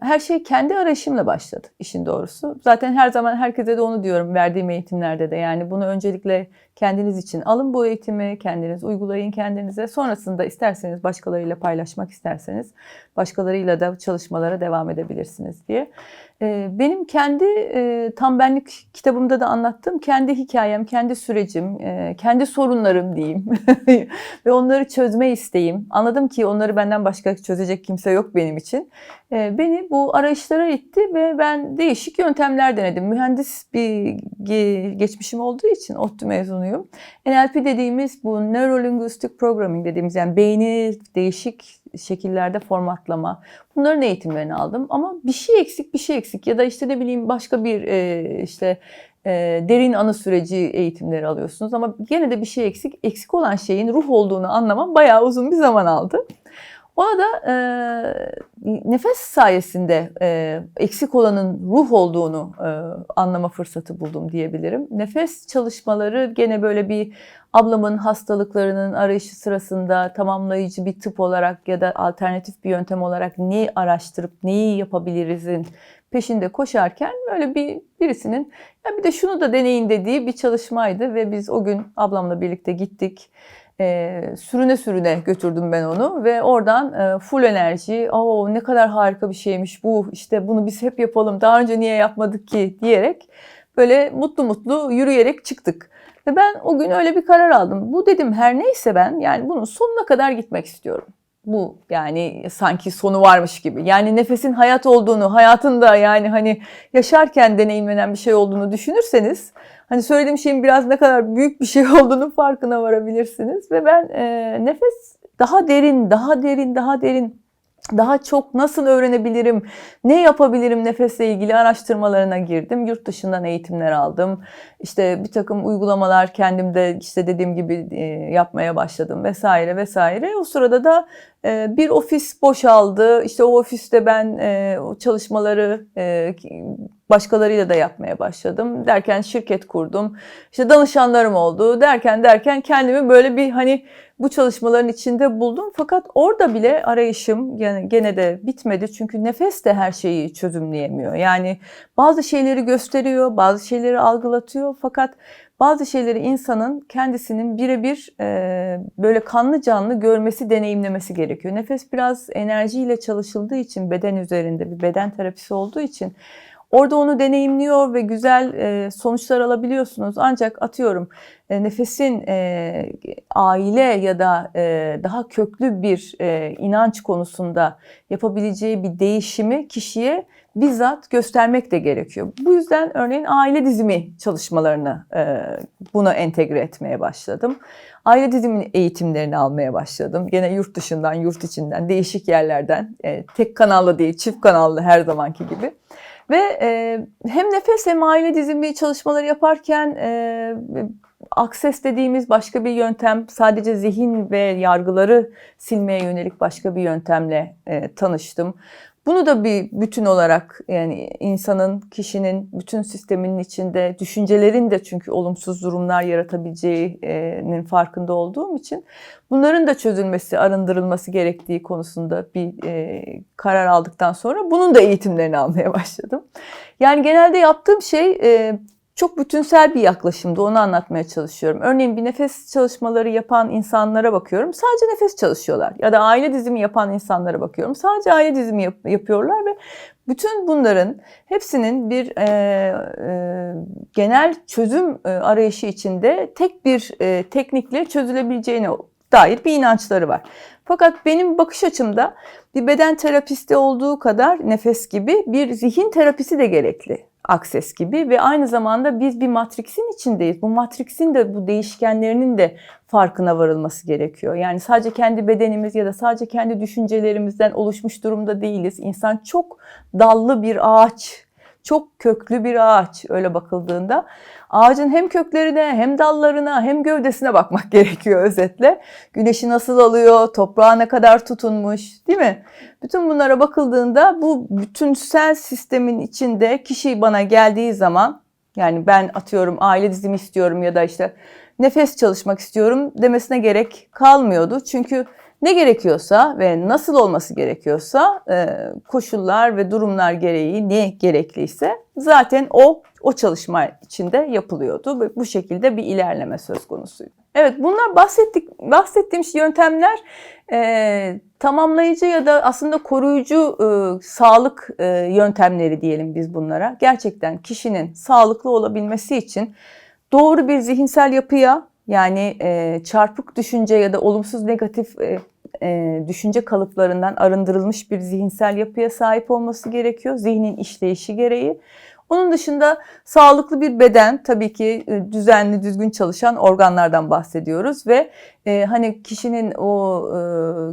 Her şey kendi arayışımla başladı işin doğrusu. Zaten her zaman herkese de onu diyorum verdiğim eğitimlerde de. Yani bunu öncelikle kendiniz için alın bu eğitimi, kendiniz uygulayın kendinize. Sonrasında isterseniz başkalarıyla paylaşmak isterseniz başkalarıyla da çalışmalara devam edebilirsiniz diye. Ee, Benim kendi e, tam benlik kitabımda da anlattığım kendi hikayem, kendi sürecim, e, kendi sorunlarım diyeyim ve onları çözme isteğim. Anladım ki onları benden başka çözecek kimse yok benim için. E, Beni bu arayışlara itti ve ben değişik yöntemler denedim. Mühendis bir ge- geçmişim olduğu için ODTÜ mezunuyum. NLP dediğimiz bu Neuro Linguistic Programming dediğimiz yani beyni değişik şekillerde formatlama. Bunların eğitimlerini aldım ama bir şey eksik bir şey eksik ya da işte ne bileyim başka bir e, işte e, derin anı süreci eğitimleri alıyorsunuz ama gene de bir şey eksik. Eksik olan şeyin ruh olduğunu anlamam bayağı uzun bir zaman aldı. Ona da e, nefes sayesinde e, eksik olanın ruh olduğunu e, anlama fırsatı buldum diyebilirim. Nefes çalışmaları gene böyle bir ablamın hastalıklarının arayışı sırasında tamamlayıcı bir tıp olarak ya da alternatif bir yöntem olarak neyi araştırıp neyi yapabilirizin peşinde koşarken böyle bir birisinin ya bir de şunu da deneyin dediği bir çalışmaydı ve biz o gün ablamla birlikte gittik. E, sürüne sürüne götürdüm ben onu ve oradan e, full enerji, o ne kadar harika bir şeymiş bu, işte bunu biz hep yapalım, daha önce niye yapmadık ki diyerek böyle mutlu mutlu yürüyerek çıktık. Ve ben o gün öyle bir karar aldım. Bu dedim her neyse ben yani bunun sonuna kadar gitmek istiyorum. Bu yani sanki sonu varmış gibi. Yani nefesin hayat olduğunu, hayatın da yani hani yaşarken deneyimlenen bir şey olduğunu düşünürseniz hani söylediğim şeyin biraz ne kadar büyük bir şey olduğunu farkına varabilirsiniz. Ve ben e, nefes daha derin, daha derin, daha derin daha çok nasıl öğrenebilirim, ne yapabilirim nefesle ilgili araştırmalarına girdim. Yurt dışından eğitimler aldım. İşte bir takım uygulamalar kendimde işte dediğim gibi e, yapmaya başladım vesaire vesaire. O sırada da e, bir ofis boşaldı. İşte o ofiste ben e, o çalışmaları başkalarıyla da yapmaya başladım. Derken şirket kurdum. İşte danışanlarım oldu. Derken derken kendimi böyle bir hani bu çalışmaların içinde buldum. Fakat orada bile arayışım yani gene de bitmedi. Çünkü nefes de her şeyi çözümleyemiyor. Yani bazı şeyleri gösteriyor, bazı şeyleri algılatıyor. Fakat bazı şeyleri insanın kendisinin birebir e, böyle kanlı canlı görmesi, deneyimlemesi gerekiyor. Nefes biraz enerjiyle çalışıldığı için beden üzerinde bir beden terapisi olduğu için Orada onu deneyimliyor ve güzel e, sonuçlar alabiliyorsunuz. Ancak atıyorum e, nefesin e, aile ya da daha köklü bir inanç konusunda yapabileceği bir değişimi kişiye bizzat göstermek de gerekiyor. Bu yüzden örneğin aile dizimi çalışmalarını buna entegre etmeye başladım. Aile dizimi eğitimlerini almaya başladım. Gene yurt dışından, yurt içinden, değişik yerlerden. Tek kanallı değil, çift kanallı her zamanki gibi. Ve e, hem nefes hem aile dizimi çalışmaları yaparken e, akses dediğimiz başka bir yöntem sadece zihin ve yargıları silmeye yönelik başka bir yöntemle e, tanıştım. Bunu da bir bütün olarak yani insanın, kişinin bütün sisteminin içinde düşüncelerin de çünkü olumsuz durumlar yaratabileceğinin farkında olduğum için bunların da çözülmesi, arındırılması gerektiği konusunda bir e, karar aldıktan sonra bunun da eğitimlerini almaya başladım. Yani genelde yaptığım şey e, çok bütünsel bir yaklaşımda onu anlatmaya çalışıyorum. Örneğin bir nefes çalışmaları yapan insanlara bakıyorum. Sadece nefes çalışıyorlar. Ya da aile dizimi yapan insanlara bakıyorum. Sadece aile dizimi yap- yapıyorlar ve bütün bunların hepsinin bir e, e, genel çözüm e, arayışı içinde tek bir e, teknikle çözülebileceğine dair bir inançları var. Fakat benim bakış açımda bir beden terapisti olduğu kadar nefes gibi bir zihin terapisi de gerekli. Akses gibi ve aynı zamanda biz bir matriksin içindeyiz. Bu matriksin de bu değişkenlerinin de farkına varılması gerekiyor. Yani sadece kendi bedenimiz ya da sadece kendi düşüncelerimizden oluşmuş durumda değiliz. İnsan çok dallı bir ağaç, çok köklü bir ağaç öyle bakıldığında. Ağacın hem köklerine hem dallarına hem gövdesine bakmak gerekiyor özetle. Güneşi nasıl alıyor, toprağa ne kadar tutunmuş değil mi? Bütün bunlara bakıldığında bu bütünsel sistemin içinde kişi bana geldiği zaman yani ben atıyorum aile dizimi istiyorum ya da işte nefes çalışmak istiyorum demesine gerek kalmıyordu. Çünkü ne gerekiyorsa ve nasıl olması gerekiyorsa e, koşullar ve durumlar gereği ne gerekliyse zaten o o çalışma içinde yapılıyordu bu şekilde bir ilerleme söz konusuydu. Evet bunlar bahsettik bahsettiğim yöntemler e, tamamlayıcı ya da aslında koruyucu e, sağlık e, yöntemleri diyelim biz bunlara. Gerçekten kişinin sağlıklı olabilmesi için doğru bir zihinsel yapıya yani e, çarpık düşünce ya da olumsuz negatif e, e, düşünce kalıplarından arındırılmış bir zihinsel yapıya sahip olması gerekiyor. Zihnin işleyişi gereği. Onun dışında sağlıklı bir beden tabii ki e, düzenli düzgün çalışan organlardan bahsediyoruz ve e, hani kişinin o e,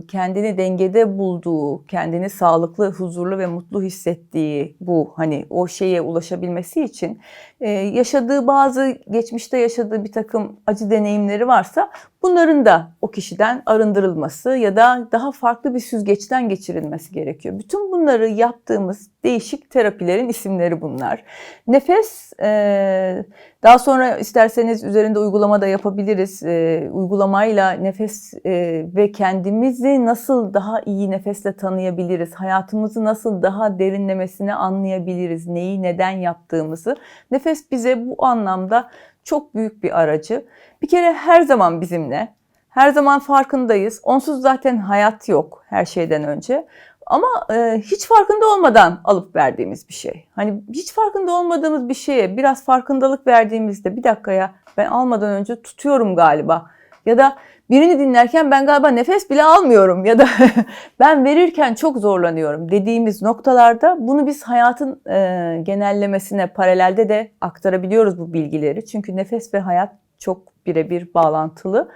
kendini dengede bulduğu, kendini sağlıklı, huzurlu ve mutlu hissettiği bu hani o şeye ulaşabilmesi için e, yaşadığı bazı geçmişte yaşadığı bir takım acı deneyimleri varsa bunların da o kişiden arındırılması ya da daha farklı bir süzgeçten geçirilmesi gerekiyor. Bütün bunları yaptığımız değişik terapilerin isimleri bunlar. Nefes e, daha sonra isterseniz üzerinde uygulama da yapabiliriz. E, uygulamayla nefes e, ve kendimizi nasıl daha iyi nefesle tanıyabiliriz? Hayatımızı nasıl daha derinlemesine anlayabiliriz? Neyi neden yaptığımızı. Nefes bize bu anlamda çok büyük bir aracı. Bir kere her zaman bizimle. Her zaman farkındayız. Onsuz zaten hayat yok her şeyden önce. Ama e, hiç farkında olmadan alıp verdiğimiz bir şey. Hani hiç farkında olmadığımız bir şeye biraz farkındalık verdiğimizde bir dakikaya ben almadan önce tutuyorum galiba. Ya da birini dinlerken ben galiba nefes bile almıyorum ya da ben verirken çok zorlanıyorum dediğimiz noktalarda bunu biz hayatın e, genellemesine paralelde de aktarabiliyoruz bu bilgileri. Çünkü nefes ve hayat çok birebir bağlantılı.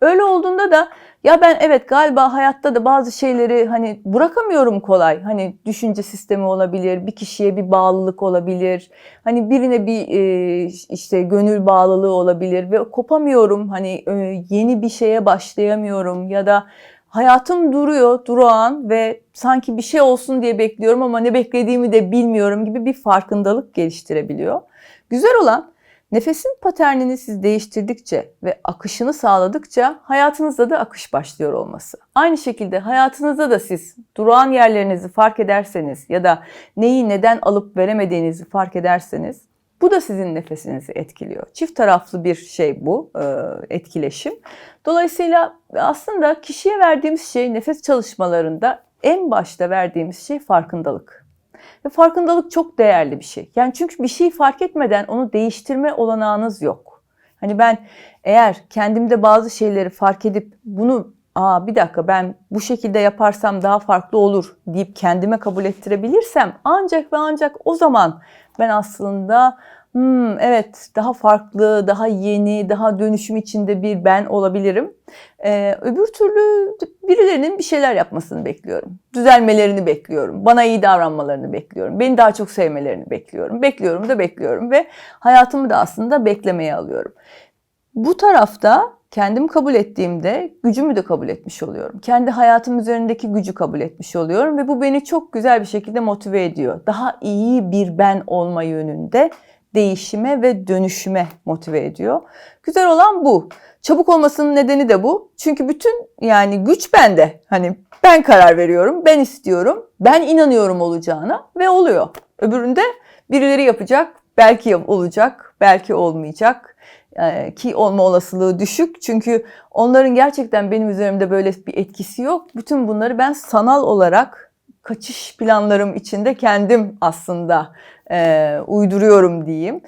Öyle olduğunda da ya ben evet galiba hayatta da bazı şeyleri hani bırakamıyorum kolay. Hani düşünce sistemi olabilir, bir kişiye bir bağlılık olabilir. Hani birine bir e, işte gönül bağlılığı olabilir ve kopamıyorum. Hani e, yeni bir şeye başlayamıyorum ya da hayatım duruyor, durağan ve sanki bir şey olsun diye bekliyorum ama ne beklediğimi de bilmiyorum gibi bir farkındalık geliştirebiliyor. Güzel olan Nefesin paternini siz değiştirdikçe ve akışını sağladıkça hayatınızda da akış başlıyor olması. Aynı şekilde hayatınızda da siz durağan yerlerinizi fark ederseniz ya da neyi neden alıp veremediğinizi fark ederseniz bu da sizin nefesinizi etkiliyor. Çift taraflı bir şey bu e, etkileşim. Dolayısıyla aslında kişiye verdiğimiz şey nefes çalışmalarında en başta verdiğimiz şey farkındalık. Ve farkındalık çok değerli bir şey. Yani çünkü bir şeyi fark etmeden onu değiştirme olanağınız yok. Hani ben eğer kendimde bazı şeyleri fark edip bunu aa bir dakika ben bu şekilde yaparsam daha farklı olur deyip kendime kabul ettirebilirsem ancak ve ancak o zaman ben aslında hmm, evet daha farklı, daha yeni, daha dönüşüm içinde bir ben olabilirim. Ee, öbür türlü birilerinin bir şeyler yapmasını bekliyorum. Düzelmelerini bekliyorum. Bana iyi davranmalarını bekliyorum. Beni daha çok sevmelerini bekliyorum. Bekliyorum da bekliyorum ve hayatımı da aslında beklemeye alıyorum. Bu tarafta kendim kabul ettiğimde gücümü de kabul etmiş oluyorum. Kendi hayatım üzerindeki gücü kabul etmiş oluyorum ve bu beni çok güzel bir şekilde motive ediyor. Daha iyi bir ben olma yönünde değişime ve dönüşüme motive ediyor. Güzel olan bu. Çabuk olmasının nedeni de bu. Çünkü bütün yani güç bende. Hani ben karar veriyorum, ben istiyorum, ben inanıyorum olacağına ve oluyor. Öbüründe birileri yapacak, belki olacak, belki olmayacak ee, ki olma olasılığı düşük. Çünkü onların gerçekten benim üzerimde böyle bir etkisi yok. Bütün bunları ben sanal olarak kaçış planlarım içinde kendim aslında e, uyduruyorum diyeyim.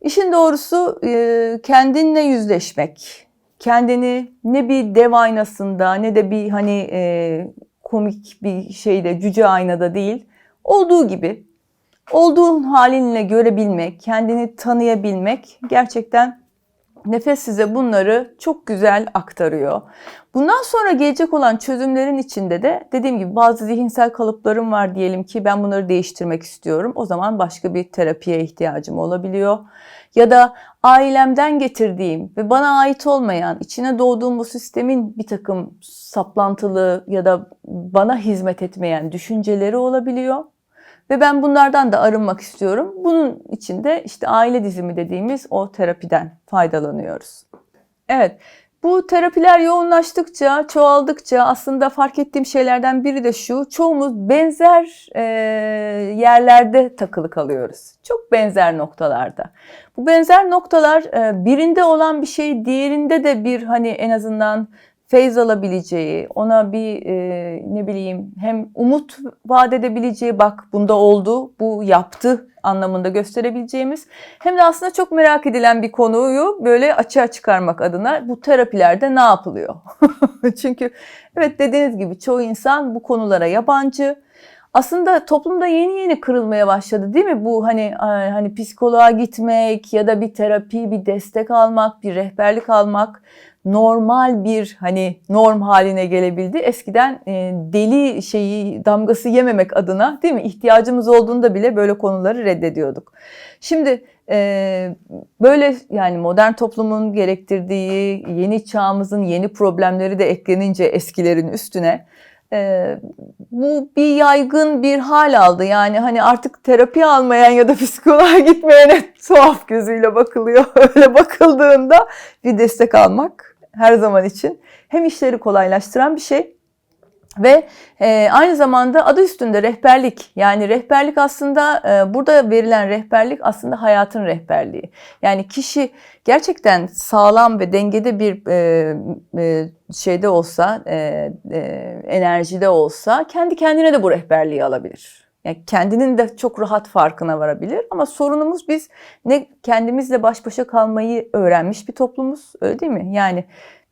İşin doğrusu e, kendinle yüzleşmek, kendini ne bir dev aynasında ne de bir hani e, komik bir şeyde cüce aynada değil, olduğu gibi olduğun halinle görebilmek, kendini tanıyabilmek gerçekten Nefes size bunları çok güzel aktarıyor. Bundan sonra gelecek olan çözümlerin içinde de dediğim gibi bazı zihinsel kalıplarım var diyelim ki ben bunları değiştirmek istiyorum. O zaman başka bir terapiye ihtiyacım olabiliyor. Ya da ailemden getirdiğim ve bana ait olmayan, içine doğduğum bu sistemin bir takım saplantılı ya da bana hizmet etmeyen düşünceleri olabiliyor. Ve ben bunlardan da arınmak istiyorum. Bunun için de işte aile dizimi dediğimiz o terapiden faydalanıyoruz. Evet, Bu terapiler yoğunlaştıkça, çoğaldıkça aslında fark ettiğim şeylerden biri de şu. Çoğumuz benzer e, yerlerde takılı kalıyoruz. Çok benzer noktalarda. Bu benzer noktalar e, birinde olan bir şey diğerinde de bir hani en azından feyz alabileceği, ona bir e, ne bileyim hem umut vaat edebileceği bak bunda oldu, bu yaptı anlamında gösterebileceğimiz hem de aslında çok merak edilen bir konuyu böyle açığa çıkarmak adına bu terapilerde ne yapılıyor? Çünkü evet dediğiniz gibi çoğu insan bu konulara yabancı. Aslında toplumda yeni yeni kırılmaya başladı değil mi? Bu hani hani psikoloğa gitmek ya da bir terapi, bir destek almak, bir rehberlik almak normal bir hani norm haline gelebildi. Eskiden e, deli şeyi damgası yememek adına değil mi ihtiyacımız olduğunda bile böyle konuları reddediyorduk. Şimdi e, böyle yani modern toplumun gerektirdiği yeni çağımızın yeni problemleri de eklenince eskilerin üstüne e, bu bir yaygın bir hal aldı. Yani hani artık terapi almayan ya da psikoloğa gitmeyene tuhaf gözüyle bakılıyor. Öyle bakıldığında bir destek almak her zaman için hem işleri kolaylaştıran bir şey ve e, aynı zamanda adı üstünde rehberlik. Yani rehberlik aslında e, burada verilen rehberlik aslında hayatın rehberliği. Yani kişi gerçekten sağlam ve dengede bir e, e, şeyde olsa, e, e, enerjide olsa kendi kendine de bu rehberliği alabilir. Yani kendinin de çok rahat farkına varabilir ama sorunumuz biz ne kendimizle baş başa kalmayı öğrenmiş bir toplumuz öyle değil mi? Yani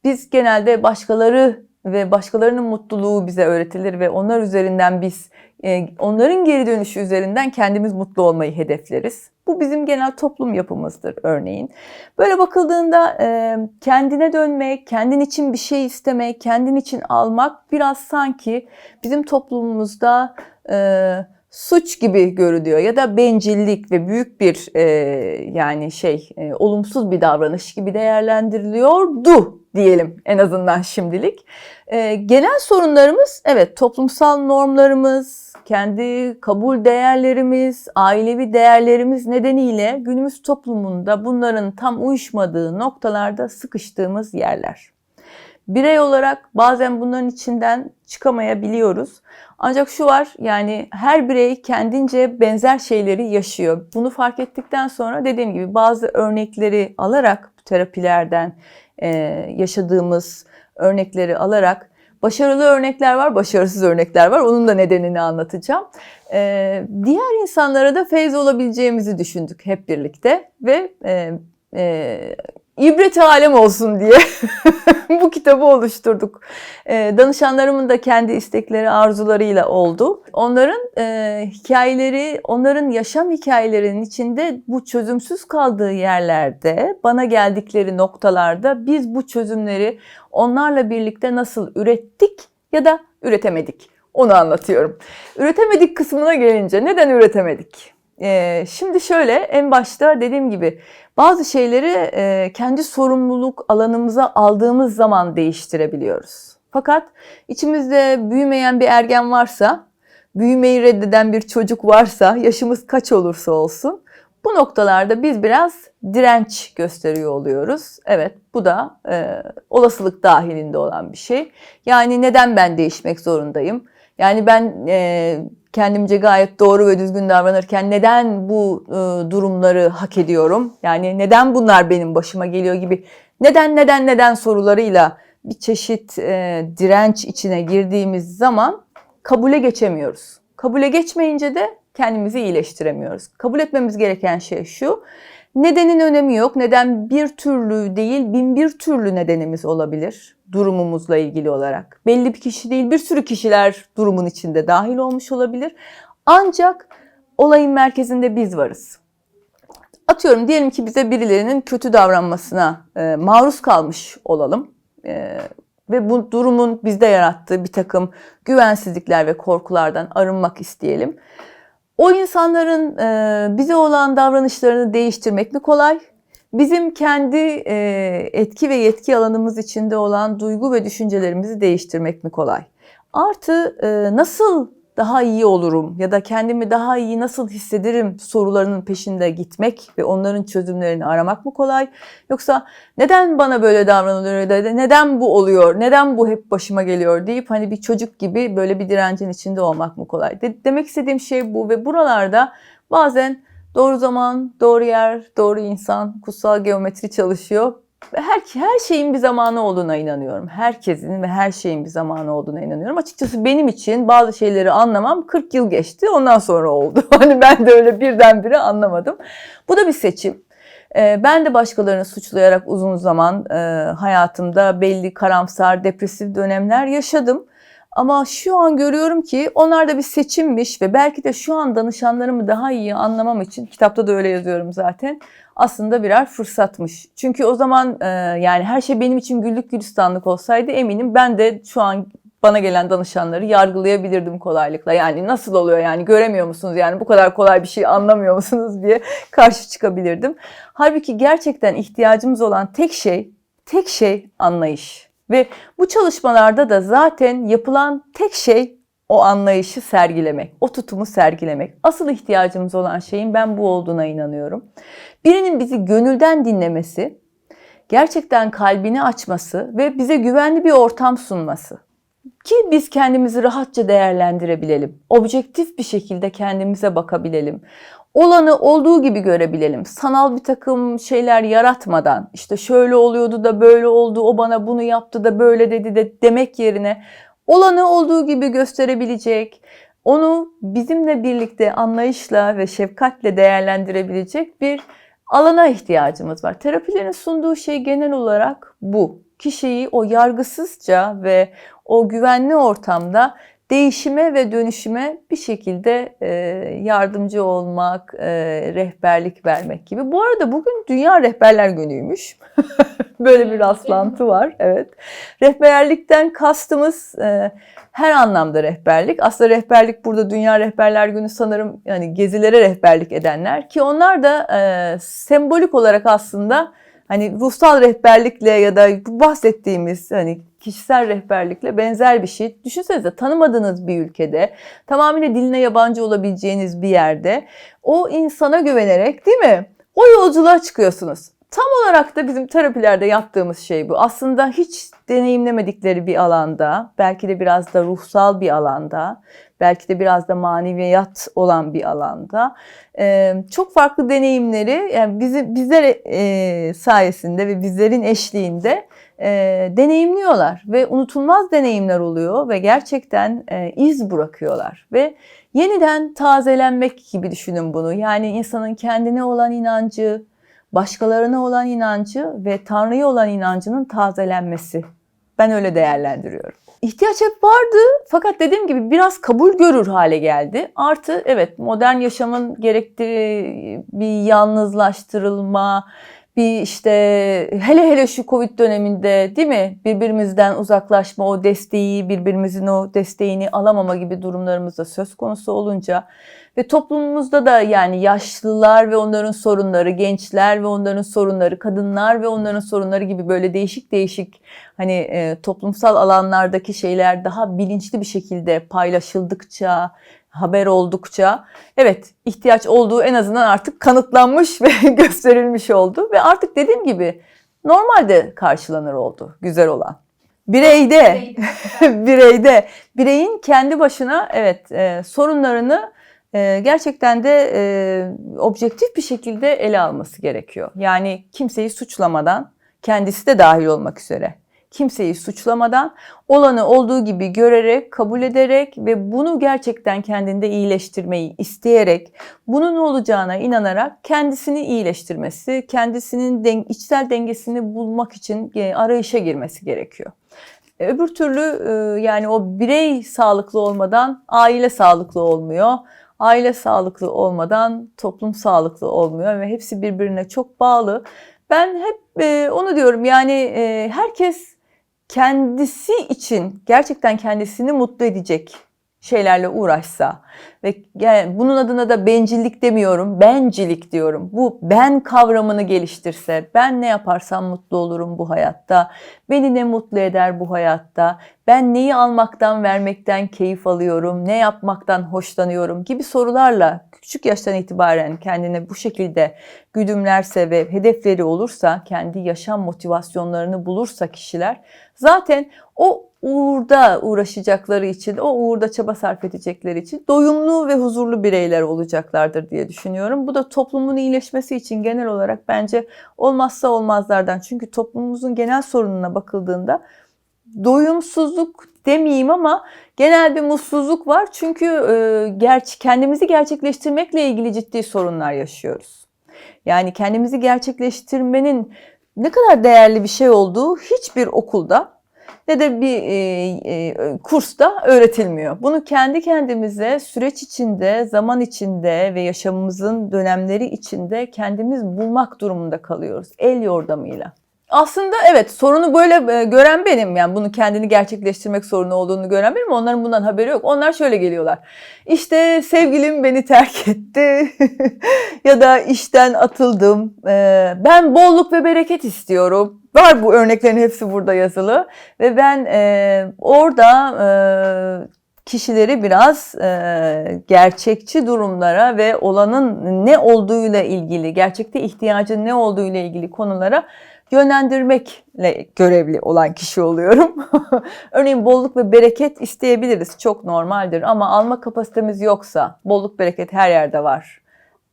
biz genelde başkaları ve başkalarının mutluluğu bize öğretilir ve onlar üzerinden biz e, onların geri dönüşü üzerinden kendimiz mutlu olmayı hedefleriz. Bu bizim genel toplum yapımızdır örneğin. Böyle bakıldığında e, kendine dönmek, kendin için bir şey istemek, kendin için almak biraz sanki bizim toplumumuzda e, suç gibi görülüyor ya da bencillik ve büyük bir e, yani şey e, olumsuz bir davranış gibi değerlendiriliyordu diyelim en azından şimdilik. E, genel sorunlarımız evet toplumsal normlarımız, kendi kabul değerlerimiz, ailevi değerlerimiz nedeniyle günümüz toplumunda bunların tam uyuşmadığı noktalarda sıkıştığımız yerler. Birey olarak bazen bunların içinden çıkamayabiliyoruz. Ancak şu var yani her birey kendince benzer şeyleri yaşıyor. Bunu fark ettikten sonra dediğim gibi bazı örnekleri alarak terapilerden e, yaşadığımız örnekleri alarak başarılı örnekler var, başarısız örnekler var. Onun da nedenini anlatacağım. E, diğer insanlara da feyz olabileceğimizi düşündük hep birlikte ve e, e, ibret alem olsun diye bu kitabı oluşturduk. E, danışanlarımın da kendi istekleri, arzularıyla oldu. Onların e, hikayeleri, onların yaşam hikayelerinin içinde bu çözümsüz kaldığı yerlerde, bana geldikleri noktalarda biz bu çözümleri onlarla birlikte nasıl ürettik ya da üretemedik. Onu anlatıyorum. Üretemedik kısmına gelince neden üretemedik? Ee, şimdi şöyle en başta dediğim gibi bazı şeyleri e, kendi sorumluluk alanımıza aldığımız zaman değiştirebiliyoruz. Fakat içimizde büyümeyen bir ergen varsa, büyümeyi reddeden bir çocuk varsa, yaşımız kaç olursa olsun bu noktalarda biz biraz direnç gösteriyor oluyoruz. Evet bu da e, olasılık dahilinde olan bir şey. Yani neden ben değişmek zorundayım? Yani ben e, kendimce gayet doğru ve düzgün davranırken neden bu e, durumları hak ediyorum? Yani neden bunlar benim başıma geliyor gibi neden neden neden sorularıyla bir çeşit e, direnç içine girdiğimiz zaman kabule geçemiyoruz. Kabule geçmeyince de kendimizi iyileştiremiyoruz. Kabul etmemiz gereken şey şu. Nedenin önemi yok. Neden bir türlü değil bin bir türlü nedenimiz olabilir durumumuzla ilgili olarak. Belli bir kişi değil bir sürü kişiler durumun içinde dahil olmuş olabilir. Ancak olayın merkezinde biz varız. Atıyorum diyelim ki bize birilerinin kötü davranmasına e, maruz kalmış olalım. E, ve bu durumun bizde yarattığı bir takım güvensizlikler ve korkulardan arınmak isteyelim. O insanların e, bize olan davranışlarını değiştirmek mi kolay? Bizim kendi e, etki ve yetki alanımız içinde olan duygu ve düşüncelerimizi değiştirmek mi kolay? Artı e, nasıl daha iyi olurum ya da kendimi daha iyi nasıl hissederim sorularının peşinde gitmek ve onların çözümlerini aramak mı kolay? Yoksa neden bana böyle davranılıyor ya da neden bu oluyor, neden bu hep başıma geliyor deyip hani bir çocuk gibi böyle bir direncin içinde olmak mı kolay? De- demek istediğim şey bu ve buralarda bazen doğru zaman, doğru yer, doğru insan, kutsal geometri çalışıyor. Her, her şeyin bir zamanı olduğuna inanıyorum. Herkesin ve her şeyin bir zamanı olduğuna inanıyorum. Açıkçası benim için bazı şeyleri anlamam 40 yıl geçti. Ondan sonra oldu. Hani ben de öyle birdenbire anlamadım. Bu da bir seçim. Ee, Ben de başkalarını suçlayarak uzun zaman e, hayatımda belli karamsar, depresif dönemler yaşadım. Ama şu an görüyorum ki onlar da bir seçimmiş ve belki de şu an danışanlarımı daha iyi anlamam için kitapta da öyle yazıyorum zaten aslında birer fırsatmış. Çünkü o zaman e, yani her şey benim için güllük gülistanlık olsaydı eminim ben de şu an bana gelen danışanları yargılayabilirdim kolaylıkla. Yani nasıl oluyor yani göremiyor musunuz yani bu kadar kolay bir şey anlamıyor musunuz diye karşı çıkabilirdim. Halbuki gerçekten ihtiyacımız olan tek şey, tek şey anlayış. Ve bu çalışmalarda da zaten yapılan tek şey o anlayışı sergilemek, o tutumu sergilemek. Asıl ihtiyacımız olan şeyin ben bu olduğuna inanıyorum. Birinin bizi gönülden dinlemesi, gerçekten kalbini açması ve bize güvenli bir ortam sunması. Ki biz kendimizi rahatça değerlendirebilelim. Objektif bir şekilde kendimize bakabilelim. Olanı olduğu gibi görebilelim. Sanal bir takım şeyler yaratmadan işte şöyle oluyordu da böyle oldu, o bana bunu yaptı da böyle dedi de demek yerine olanı olduğu gibi gösterebilecek, onu bizimle birlikte anlayışla ve şefkatle değerlendirebilecek bir alana ihtiyacımız var. Terapilerin sunduğu şey genel olarak bu. Kişiyi o yargısızca ve o güvenli ortamda değişime ve dönüşüme bir şekilde e, yardımcı olmak, e, rehberlik vermek gibi. Bu arada bugün Dünya Rehberler Günü'ymüş. Böyle bir rastlantı var. Evet. Rehberlikten kastımız e, her anlamda rehberlik. Aslında rehberlik burada Dünya Rehberler Günü sanırım yani gezilere rehberlik edenler ki onlar da sembolik olarak aslında hani ruhsal rehberlikle ya da bu bahsettiğimiz hani kişisel rehberlikle benzer bir şey. Düşünsenize tanımadığınız bir ülkede, tamamıyla diline yabancı olabileceğiniz bir yerde o insana güvenerek değil mi? O yolculuğa çıkıyorsunuz. Tam olarak da bizim terapilerde yaptığımız şey bu. Aslında hiç deneyimlemedikleri bir alanda, belki de biraz da ruhsal bir alanda, belki de biraz da maneviyat olan bir alanda e, çok farklı deneyimleri yani bizi bizler e, sayesinde ve bizlerin eşliğinde e, deneyimliyorlar ve unutulmaz deneyimler oluyor ve gerçekten iz bırakıyorlar ve yeniden tazelenmek gibi düşünün bunu. Yani insanın kendine olan inancı, başkalarına olan inancı ve Tanrı'ya olan inancının tazelenmesi. Ben öyle değerlendiriyorum. İhtiyaç hep vardı fakat dediğim gibi biraz kabul görür hale geldi. Artı evet modern yaşamın gerektiği bir yalnızlaştırılma, bir işte hele hele şu Covid döneminde değil mi? Birbirimizden uzaklaşma, o desteği, birbirimizin o desteğini alamama gibi durumlarımız da söz konusu olunca ve toplumumuzda da yani yaşlılar ve onların sorunları, gençler ve onların sorunları, kadınlar ve onların sorunları gibi böyle değişik değişik hani e, toplumsal alanlardaki şeyler daha bilinçli bir şekilde paylaşıldıkça, haber oldukça evet ihtiyaç olduğu en azından artık kanıtlanmış ve gösterilmiş oldu ve artık dediğim gibi normalde karşılanır oldu güzel olan. Bireyde, bireyde, bireyin kendi başına evet e, sorunlarını e, gerçekten de e, objektif bir şekilde ele alması gerekiyor. Yani kimseyi suçlamadan, kendisi de dahil olmak üzere kimseyi suçlamadan olanı olduğu gibi görerek, kabul ederek ve bunu gerçekten kendinde iyileştirmeyi isteyerek, bunun olacağına inanarak kendisini iyileştirmesi, kendisinin den içsel dengesini bulmak için e, arayışa girmesi gerekiyor. E, öbür türlü e, yani o birey sağlıklı olmadan aile sağlıklı olmuyor. Aile sağlıklı olmadan toplum sağlıklı olmuyor ve hepsi birbirine çok bağlı. Ben hep onu diyorum yani herkes kendisi için gerçekten kendisini mutlu edecek şeylerle uğraşsa ve yani bunun adına da bencillik demiyorum, bencilik diyorum. Bu ben kavramını geliştirse, ben ne yaparsam mutlu olurum bu hayatta, beni ne mutlu eder bu hayatta, ben neyi almaktan, vermekten keyif alıyorum, ne yapmaktan hoşlanıyorum gibi sorularla küçük yaştan itibaren kendine bu şekilde güdümlerse ve hedefleri olursa, kendi yaşam motivasyonlarını bulursa kişiler zaten o uğurda uğraşacakları için, o uğurda çaba sarf edecekleri için doyumlu ve huzurlu bireyler olacaklardır diye düşünüyorum. Bu da toplumun iyileşmesi için genel olarak bence olmazsa olmazlardan. Çünkü toplumumuzun genel sorununa bakıldığında doyumsuzluk demeyeyim ama genel bir mutsuzluk var. Çünkü e, gerçi kendimizi gerçekleştirmekle ilgili ciddi sorunlar yaşıyoruz. Yani kendimizi gerçekleştirmenin ne kadar değerli bir şey olduğu hiçbir okulda ne de bir e, e, kursta öğretilmiyor. Bunu kendi kendimize süreç içinde, zaman içinde ve yaşamımızın dönemleri içinde kendimiz bulmak durumunda kalıyoruz el yordamıyla. Aslında evet sorunu böyle e, gören benim yani bunu kendini gerçekleştirmek sorunu olduğunu gören benim onların bundan haberi yok. Onlar şöyle geliyorlar. İşte sevgilim beni terk etti ya da işten atıldım. Ee, ben bolluk ve bereket istiyorum. Var bu örneklerin hepsi burada yazılı ve ben e, orada e, kişileri biraz e, gerçekçi durumlara ve olanın ne olduğuyla ilgili, gerçekte ihtiyacın ne olduğuyla ilgili konulara yönlendirmekle görevli olan kişi oluyorum. Örneğin bolluk ve bereket isteyebiliriz. Çok normaldir ama alma kapasitemiz yoksa bolluk bereket her yerde var.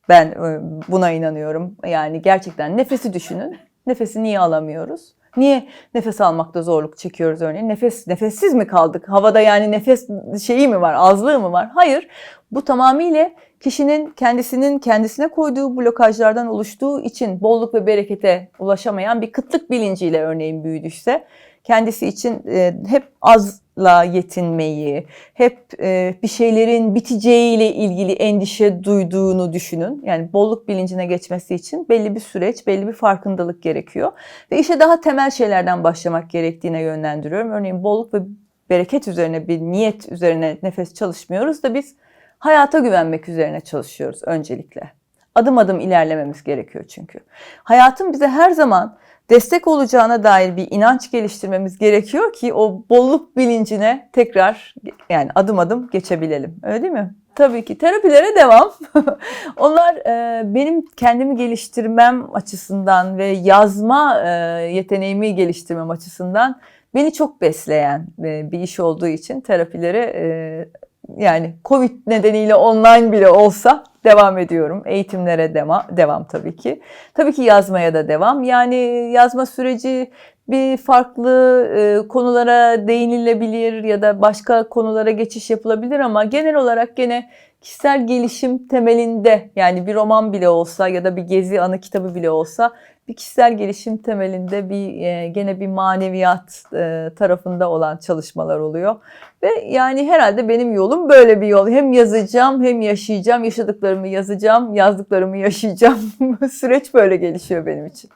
Ben e, buna inanıyorum. Yani gerçekten nefesi düşünün. Nefesi niye alamıyoruz? Niye nefes almakta zorluk çekiyoruz örneğin? Nefes nefessiz mi kaldık? Havada yani nefes şeyi mi var? Azlığı mı var? Hayır. Bu tamamıyla kişinin kendisinin kendisine koyduğu blokajlardan oluştuğu için bolluk ve berekete ulaşamayan bir kıtlık bilinciyle örneğin büyüdüyse kendisi için e, hep azla yetinmeyi, hep e, bir şeylerin biteceğiyle ilgili endişe duyduğunu düşünün. Yani bolluk bilincine geçmesi için belli bir süreç, belli bir farkındalık gerekiyor. Ve işe daha temel şeylerden başlamak gerektiğine yönlendiriyorum. Örneğin bolluk ve bereket üzerine bir niyet üzerine nefes çalışmıyoruz da biz hayata güvenmek üzerine çalışıyoruz öncelikle. Adım adım ilerlememiz gerekiyor çünkü. Hayatın bize her zaman destek olacağına dair bir inanç geliştirmemiz gerekiyor ki o bolluk bilincine tekrar yani adım adım geçebilelim. Öyle değil mi? Tabii ki terapilere devam. Onlar e, benim kendimi geliştirmem açısından ve yazma e, yeteneğimi geliştirmem açısından beni çok besleyen e, bir iş olduğu için terapilere e, yani Covid nedeniyle online bile olsa devam ediyorum. Eğitimlere devam, devam tabii ki. Tabii ki yazmaya da devam. Yani yazma süreci bir farklı e, konulara değinilebilir ya da başka konulara geçiş yapılabilir ama genel olarak gene kişisel gelişim temelinde yani bir roman bile olsa ya da bir gezi anı kitabı bile olsa bir kişisel gelişim temelinde bir e, gene bir maneviyat e, tarafında olan çalışmalar oluyor. Ve yani herhalde benim yolum böyle bir yol. Hem yazacağım hem yaşayacağım. Yaşadıklarımı yazacağım, yazdıklarımı yaşayacağım. Süreç böyle gelişiyor benim için.